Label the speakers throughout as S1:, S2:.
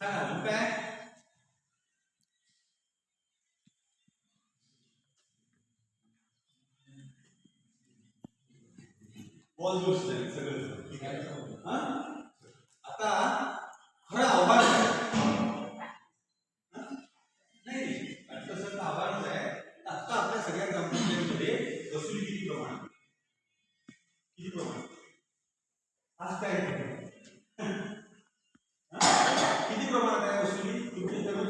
S1: काय झाले सगळं ठीक आहे आता खरं आव्हान नाही नाही तसं तर आव्हानच आहे आता आपल्या सगळ्या ग्रामपंचायतीमध्ये वसुली किती प्रमाण किती प्रमाण आज काय आहे? हा? किती प्रमाणात आहे वसुली तुमची कर्मचारी परिपूर्ण कर्मचारी किती टक्के हा? किती तीस ते चाळीस टक्के वाईट करू तुम्ही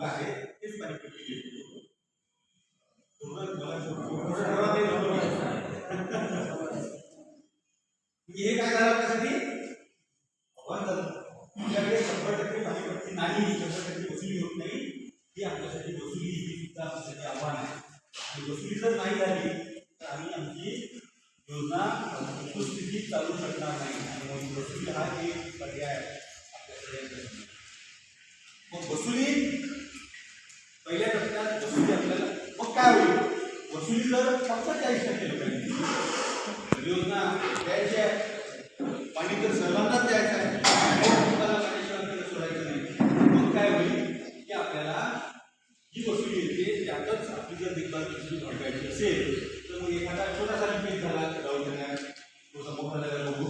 S1: लोक आहे तेच पाणीपट्टी घेतो थोडं मला थोडं- थोडं ठरवा ते नको. म्हणजे हे काय झालं आपल्यासाठी आव्हान झालं आपल्याकडे शंभर टक्के पाणीपट्टी नाही, शंभर टक्के वसुली होत नाही. ही आमच्यासाठी वसुली ही सुद्धा आमच्यासाठी आव्हान आहे. आणि वसुली जर नाही झाली, तर आम्ही आमची योजना चालू पर्याय वसुली जर फक्त चाळीस टक्के लोकांनी योजना द्यायची आहे पाणी तर सर्वांनाच द्यायचं आहे. पाण्याशिवाय सोडायचं नाही. मग काय होईल? की आपल्याला जी वस्तू येते त्यातच आपली जर देखभाल वाढवायची असेल तर मग एखादा छोटासा रिपेट झाला दवाखान्यात तो समोर बघू.